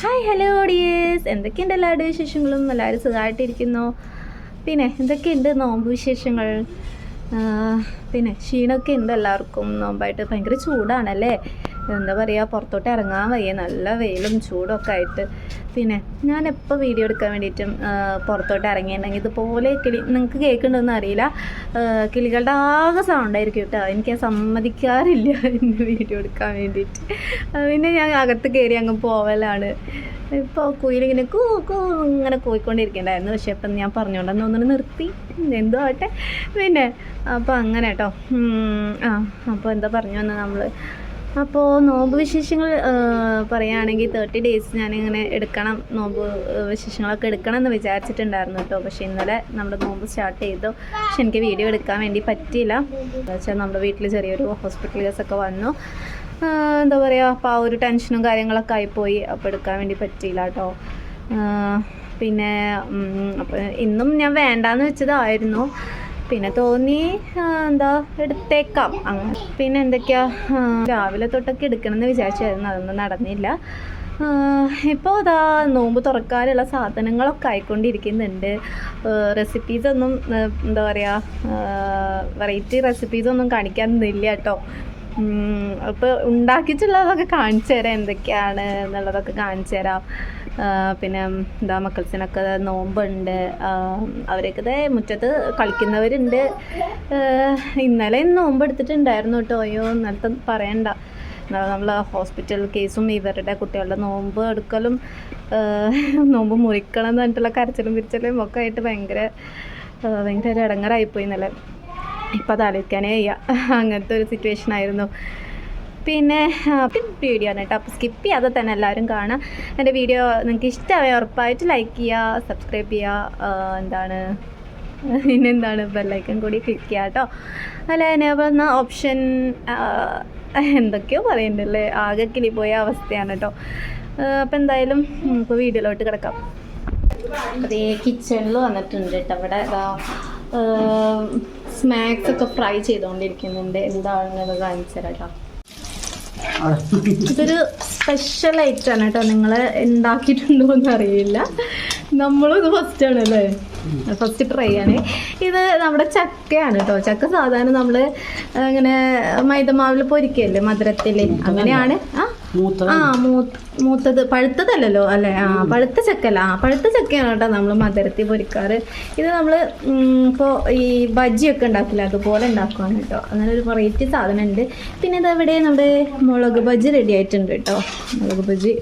Hi hello ഓഡിയേഴ്സ് എന്തൊക്കെയുണ്ട് എല്ലാവരുടെ വിശേഷങ്ങളും? എല്ലാവരും സുഖമായിട്ടിരിക്കുന്നു? പിന്നെ എന്തൊക്കെയുണ്ട് നോമ്പ് വിശേഷങ്ങൾ? പിന്നെ ക്ഷീണമൊക്കെ ഉണ്ട് എല്ലാവർക്കും. നോമ്പായിട്ട് ഭയങ്കര ചൂടാണല്ലേ? എന്താ പറയുക പുറത്തോട്ട് ഇറങ്ങാൻ വയ്യ. നല്ല വെയിലും ചൂടൊക്കെ ആയിട്ട്. പിന്നെ ഞാൻ എപ്പോൾ വീഡിയോ എടുക്കാൻ വേണ്ടിയിട്ടും പുറത്തോട്ട് ഇറങ്ങിയിട്ടുണ്ടെങ്കിൽ ഇതുപോലെ കിളി നിങ്ങൾക്ക് കേൾക്കുന്നുണ്ടെന്ന് അറിയില്ല. കിളികളുടെ ആകെ സൗണ്ടായിരിക്കും കേട്ടോ. എനിക്ക് സമ്മതിക്കാറില്ല എന്റെ വീഡിയോ എടുക്കാൻ വേണ്ടിയിട്ട്. പിന്നെ ഞാൻ അകത്ത് കയറി അങ്ങ് പോവലാണ്. ഇപ്പോൾ കുയിലിങ്ങനെ കൂ കൂ ഇങ്ങനെ കോയിക്കൊണ്ടിരിക്കണ്ടായിരുന്നു പക്ഷേ ഇപ്പം ഞാൻ പറഞ്ഞുകൊണ്ടെന്ന് തോന്നുന്നു നിർത്തി. എന്തോ ആവട്ടെ. പിന്നെ അപ്പോൾ അങ്ങനെ കേട്ടോ. ആ അപ്പോൾ എന്താ പറഞ്ഞു വന്നത് നമ്മൾ അപ്പോൾ നോമ്പ് വിശേഷങ്ങൾ പറയുകയാണെങ്കിൽ തേർട്ടി ഡേയ്സ് ഞാനിങ്ങനെ എടുക്കണം നോമ്പ് വിശേഷങ്ങളൊക്കെ എടുക്കണം എന്ന് വിചാരിച്ചിട്ടുണ്ടായിരുന്നു കേട്ടോ പക്ഷേ ഇന്നലെ നമ്മൾ നോമ്പ് സ്റ്റാർട്ട് ചെയ്തു. പക്ഷെ എനിക്ക് വീഡിയോ എടുക്കാൻ വേണ്ടി പറ്റിയില്ല. എന്താ വെച്ചാൽ നമ്മുടെ വീട്ടിൽ ചെറിയൊരു ഹോസ്പിറ്റൽ കേസൊക്കെ വന്നു. എന്താ പറയുക അപ്പോൾ ആ ഒരു ടെൻഷനും കാര്യങ്ങളൊക്കെ ആയിപ്പോയി. അപ്പോൾ എടുക്കാൻ വേണ്ടി പറ്റിയില്ല കേട്ടോ പിന്നെ അപ്പം ഇന്നും ഞാൻ വേണ്ടാന്ന് വെച്ചതായിരുന്നു. പിന്നെ തോന്നി എന്താ എടുത്തേക്കാം. അങ്ങനെ പിന്നെ എന്തൊക്കെയാ? രാവിലെ തൊട്ടൊക്കെ എടുക്കണമെന്ന് വിചാരിച്ചായിരുന്നു അതൊന്നും നടന്നില്ല. ഇപ്പോൾ അതാ നോമ്പ് തുറക്കാനുള്ള സാധനങ്ങളൊക്കെ ആയിക്കൊണ്ടിരിക്കുന്നുണ്ട്. റെസിപ്പീസൊന്നും എന്താ പറയുക വെറൈറ്റി റെസിപ്പീസൊന്നും കാണിക്കാനൊന്നുമില്ല കേട്ടോ. അപ്പോൾ ഉണ്ടാക്കിയിട്ടുള്ളതൊക്കെ കാണിച്ചു തരാം എന്തൊക്കെയാണ് എന്നുള്ളതൊക്കെ കാണിച്ചു തരാം. പിന്നെ എന്താ മക്കൾസിനൊക്കെ നോമ്പുണ്ട്. അവരൊക്കെ മുറ്റത്ത് കളിക്കുന്നവരുണ്ട്. ഇന്നലെ നോമ്പ് എടുത്തിട്ടുണ്ടായിരുന്നു കേട്ടോ. അയ്യോ ഇന്നലത്തെ പറയണ്ട. നമ്മൾ ഹോസ്പിറ്റൽ കേസും ഇവരുടെ കുട്ടികളുടെ നോമ്പ് എടുക്കലും നോമ്പ് മുറിക്കണം എന്ന് പറഞ്ഞിട്ടുള്ള കരച്ചിലും പിരിച്ചലും ഒക്കെ ആയിട്ട് ഭയങ്കര ഭയങ്കര ഒരു ഇടങ്ങറായിപ്പോയി ഇന്നലെ. ഇപ്പം അത് ആലോചിക്കാനേ വയ്യ. അങ്ങനത്തെ ഒരു സിറ്റുവേഷൻ ആയിരുന്നു. പിന്നെ വീഡിയോ ആണ് കേട്ടോ. അപ്പോൾ സ്കിപ്പ് ചെയ്യാതെ തന്നെ എല്ലാവരും കാണാം എന്റെ വീഡിയോ നിങ്ങൾക്ക് ഇഷ്ടമായ ഉറപ്പായിട്ട് ലൈക്ക് ചെയ്യുക സബ്സ്ക്രൈബ് ചെയ്യുക എന്താണ് പിന്നെ എന്താണ് ബെല്ലൈക്കൺ കൂടി ക്ലിക്ക് ചെയ്യുക കേട്ടോ. അല്ല എന്ന ഓപ്ഷൻ എന്തൊക്കെയോ പറയുന്നുണ്ടല്ലേ ആകെ പോയ അവസ്ഥയാണ് കേട്ടോ. അപ്പോൾ എന്തായാലും നമുക്ക് വീഡിയോയിലോട്ട് കിടക്കാം. അതേ കിച്ചണിൽ വന്നിട്ടുണ്ട് കേട്ടോ. അവിടെ സ്നാക്സ് ഒക്കെ ഫ്രൈ ചെയ്തുകൊണ്ടിരിക്കുന്നുണ്ട് എന്താണെന്നുള്ളത് കാണിച്ചു തരാം കേട്ടോ. ഇതൊരു സ്പെഷ്യൽ ഐറ്റം ആണ് കേട്ടോ. നിങ്ങൾ ഉണ്ടാക്കിയിട്ടുണ്ടോ എന്ന് അറിയില്ല. നമ്മളും ഇത് ഫസ്റ്റ് ആണ് അല്ലേ? ഫസ്റ്റ് ട്രൈ ആണ്. ഇത് നമ്മുടെ ചക്കയാണ് കേട്ടോ. ചക്ക സാധാരണ നമ്മൾ ഇങ്ങനെ മൈദമാവിൽ പൊരിക്കല്ലേ മധുരത്തിൽ അങ്ങനെയാണ്. ആ ആ മൂത്തത് പഴുത്തതല്ലല്ലോ അല്ലെ? ആ പഴുത്ത ചക്കല്ല ആ പഴുത്ത ചക്കയാണ് കേട്ടോ നമ്മൾ മധുരത്തിൽ പൊരിക്കാറ്. ഇത് നമ്മൾ ഇപ്പോൾ ഈ ബജ്ജിയൊക്കെ ഉണ്ടാക്കില്ല? അതുപോലെ ഉണ്ടാക്കുവാണ് കേട്ടോ. അങ്ങനെ ഒരു വെറൈറ്റി സാധനം ഉണ്ട് പിന്നെ ഇതെവിടെ നമ്മുടെ മുളക് ബജ്ജി റെഡി ആയിട്ടുണ്ട് കേട്ടോ. മുളക് ബജ്ജി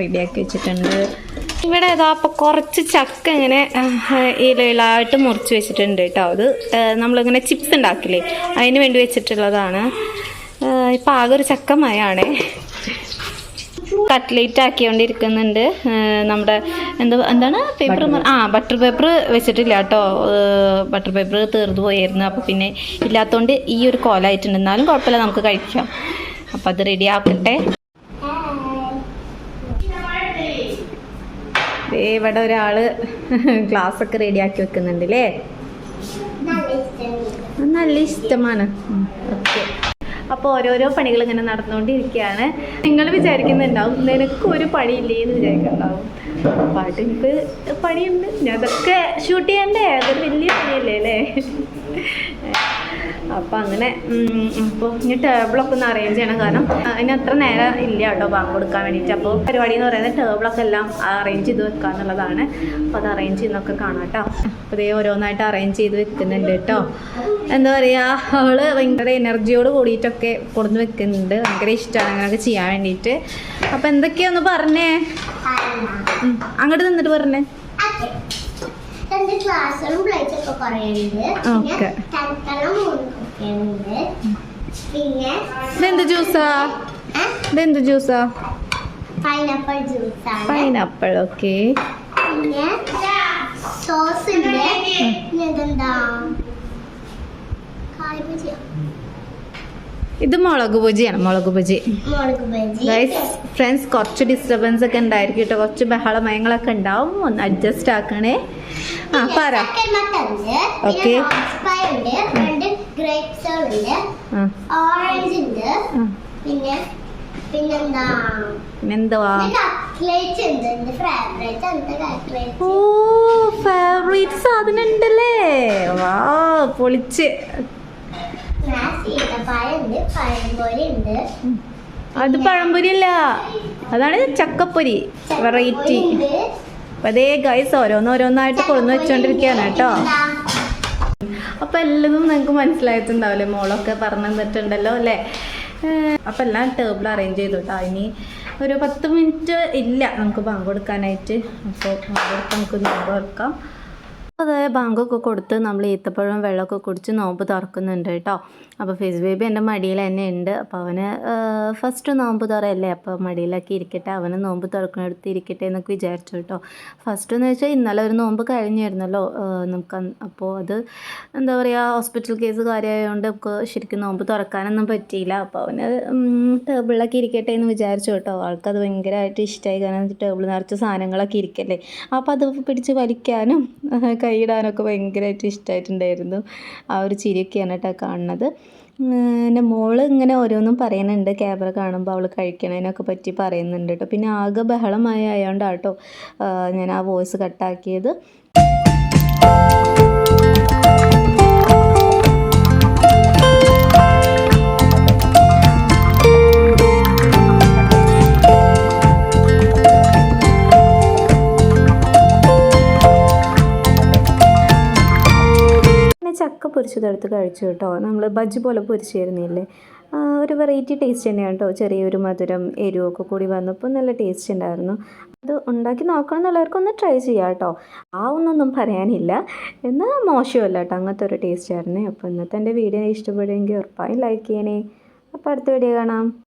റെഡിയാക്കി വെച്ചിട്ടുണ്ട്. ഇവിടെ ഇതാ അപ്പോൾ കുറച്ച് ചക്ക ഇങ്ങനെ ഇലയിലായിട്ട് മുറിച്ച് വെച്ചിട്ടുണ്ട് കേട്ടോ. അത് നമ്മളിങ്ങനെ ചിപ്സ് ഉണ്ടാക്കില്ലേ? അതിന് വേണ്ടി വെച്ചിട്ടുള്ളതാണ്. ഇപ്പം ആകെ ഒരു ചക്ക മയാണേ കട്ട്ലേറ്റ് ആക്കിക്കൊണ്ടിരിക്കുന്നുണ്ട് നമ്മുടെ എന്താ എന്താണ്? പേപ്പർ ആ ബട്ടർ പേപ്പർ വെച്ചിട്ടില്ല കേട്ടോ. ബട്ടർ പേപ്പർ തീർന്നു പോയായിരുന്നു. അപ്പോൾ പിന്നെ ഇല്ലാത്തതുകൊണ്ട് ഈ ഒരു കോലായിട്ടുണ്ട്. എന്നാലും കുഴപ്പമില്ല നമുക്ക് കഴിക്കാം. അപ്പോൾ അത് റെഡി ആക്കട്ടെ. ഇവിടെ ഒരാൾ ഒക്കെ റെഡിയാക്കി വെക്കുന്നുണ്ട് അല്ലേ നല്ല ഇഷ്ടമാണ്. ഓക്കെ. അപ്പോൾ ഓരോരോ പണികൾ ഇങ്ങനെ നടന്നുകൊണ്ടിരിക്കുകയാണ്. നിങ്ങൾ വിചാരിക്കുന്നുണ്ടാവും നിനക്ക് ഒരു പണിയില്ലേ? എന്ന് വിചാരിക്കുന്നുണ്ടാവും. പാട്ട് എനിക്ക് പണിയുണ്ട്. ഞാൻ അതൊക്കെ ഷൂട്ട് ചെയ്യണ്ടേ? അതൊരു വലിയ പണിയല്ലേ അല്ലേ? അപ്പം അങ്ങനെ ഇപ്പോൾ ഇനി ടേബിളൊക്കെ ഒന്ന് അറേഞ്ച് ചെയ്യണം. കാരണം അതിന് അത്ര നേരം ഇല്ല കേട്ടോ ബാങ്ക് കൊടുക്കാൻ വേണ്ടിയിട്ട്. അപ്പോൾ പരിപാടി എന്ന് പറയുന്നത് ടേബിളൊക്കെ എല്ലാം അറേഞ്ച് ചെയ്ത് വെക്കുക എന്നുള്ളതാണ്. അപ്പോൾ അത് അറേഞ്ച് ചെയ്യുന്നൊക്കെ കാണാം കേട്ടോ. അപ്പോൾ ഓരോന്നായിട്ട് അറേഞ്ച് ചെയ്ത് വെക്കുന്നുണ്ട് കേട്ടോ. എന്താ പറയുക അവൾ ഭയങ്കര എനർജിയോട് കൂടിയിട്ടൊക്കെ കൊടുന്ന് വെക്കുന്നുണ്ട്. ഭയങ്കര ഇഷ്ടമാണ് അങ്ങനെയൊക്കെ ചെയ്യാൻ വേണ്ടിയിട്ട്. അപ്പോൾ എന്തൊക്കെയാന്ന് പറഞ്ഞേ? അങ്ങോട്ട് നിന്നിട്ട് പറഞ്ഞേ. രണ്ട് ക്ലാസ്സും പ്ലേറ്റ് ഒക്കെ കുറേ ഉണ്ട് പിന്നെ. തൽക്കാലം കുട്ടികളുണ്ട് പിന്നെ ഇതെന്ത് ജ്യൂസാ? ഇതെന്ത് ജ്യൂസാ? Pineapple juice pineapple okay. പിന്നെ സോസ് ഉണ്ട് പിന്നെ ഇതെന്താ? കായ് ബജിയോ ഇത് മുളക് ബജി മുളക് ബജി ഗൈസ് ഫ്രണ്ട്സ് കുറച്ച് ഡിസ്റ്റർബൻസ് ഒക്കെ ഉണ്ടായിരിക്കും കേട്ടോ. കുറച്ച് ബഹളമയങ്ങളൊക്കെ ഉണ്ടാവും. ഒന്ന് അഡ്ജസ്റ്റ് ആക്കണേ. ആ പറ. ഓക്കെ. പിന്നെ പിന്നെന്താ? പിന്നെന്തുവാ? ഓ ഫേവറേറ്റ് സാധനം ഉണ്ടല്ലേ? വാ പൊളിച്ച് സീതപ്പായ ഉണ്ട് പഴംപൊരി ഉണ്ട് അത് പഴംപൊരി അല്ല അതാണ് ചക്കപ്പൊരി വെറൈറ്റി. അതേ ഗൈസ് ഓരോന്നോരോന്നായിട്ട് കൊണ്ടുവന്ന് വെച്ചോണ്ടിരിക്കുകയാണ് കേട്ടോ. അപ്പൊ എല്ലതും നിങ്ങൾക്ക് മനസ്സിലായിട്ടുണ്ടാവില്ലേ? മോളൊക്കെ പറഞ്ഞു തന്നിട്ടുണ്ടല്ലോ അല്ലേ അപ്പം എല്ലാം ടേബിൾ അറേഞ്ച് ചെയ്തു കേട്ടോ ഇനി ഒരു പത്ത് മിനിറ്റ് ഇല്ല. നമുക്ക് പങ്കെടുക്കാനായിട്ട് കൊടുക്കാനായിട്ട്. അപ്പോൾ കൊടുത്ത് നമുക്ക് തുറക്കാം. അതെ ബാങ്കൊക്കെ കൊടുത്ത് നമ്മൾ ഈത്തപ്പഴം വെള്ളമൊക്കെ കുടിച്ച് നോമ്പ് തുറക്കുന്നുണ്ട് കേട്ടോ. അപ്പോൾ ഫിസ് ബേബി എന്റെ മടിയിൽ തന്നെ ഉണ്ട്. അപ്പോൾ അവന് ഫസ്റ്റ് നോമ്പ് തുറയല്ലേ? അപ്പോൾ മടിയിലൊക്കെ ഇരിക്കട്ടെ. അവന് നോമ്പ് തുറക്കുന്നിടത്ത് ഇരിക്കട്ടെ എന്നൊക്കെ വിചാരിച്ചു കേട്ടോ. ഫസ്റ്റ് എന്ന് വെച്ചാൽ ഇന്നലെ ഒരു നോമ്പ് കഴിഞ്ഞിരുന്നല്ലോ. നമുക്ക് അപ്പോൾ അത് എന്താ പറയുക ഹോസ്പിറ്റൽ കേസ് കാര്യമായതുകൊണ്ട് നമുക്ക് ശരിക്കും നോമ്പ് തുറക്കാനൊന്നും പറ്റിയില്ല. അപ്പോൾ അവന് ടേബിളിലൊക്കെ ഇരിക്കട്ടെ എന്ന് വിചാരിച്ചു കേട്ടോ. ആൾക്കത് ഭയങ്കരമായിട്ട് ഇഷ്ടമായി കാരണം ടേബിൾ നിറച്ച് സാധനങ്ങളൊക്കെ ഇരിക്കല്ലേ. അപ്പോൾ അത് പിടിച്ച് വലിക്കാനും കൈയിടാനൊക്കെ ഭയങ്കരമായിട്ട് ഇഷ്ടമായിട്ടുണ്ടായിരുന്നു ആ ഒരു ചിരിയൊക്കെയാണ് കേട്ടോ കാണുന്നത്. എന്റെ മോൾ ഇങ്ങനെ ഓരോന്നും പറയുന്നുണ്ട് ക്യാമറ കാണുമ്പോൾ അവൾ കഴിക്കണതിനൊക്കെ പറ്റി പറയുന്നുണ്ട് കേട്ടോ. പിന്നെ ആകെ ബഹളമായ ആയതുകൊണ്ടാണ് കേട്ടോ ഞാൻ ആ വോയിസ് കട്ടാക്കിയത്. പൊരിച്ചതെടുത്ത് കഴിച്ചു കേട്ടോ. നമ്മൾ ബജ്ജി പോലെ പൊരിച്ചിരുന്നില്ലേ? ഒരു വെറൈറ്റി ടേസ്റ്റ് തന്നെയാണ് കേട്ടോ. ചെറിയൊരു മധുരം എരിവൊക്കെ കൂടി വന്നപ്പോൾ നല്ല ടേസ്റ്റ് ഉണ്ടായിരുന്നു. അത് ഉണ്ടാക്കി നോക്കണം എന്നുള്ളവർക്കൊന്ന് ട്രൈ ചെയ്യാം കേട്ടോ. ആ ഒന്നൊന്നും പറയാനില്ല. എന്നാൽ മോശമല്ല കേട്ടോ. അങ്ങനത്തെ ഒരു ടേസ്റ്റ് ആയിരുന്നു. അപ്പോൾ ഇന്നത്തെ എന്റെ വീഡിയോ ഇഷ്ടപ്പെടുമെങ്കിൽ ഉറപ്പായും ലൈക്ക് ചെയ്യണേ. അപ്പോൾ അടുത്ത വീഡിയോ കാണാം.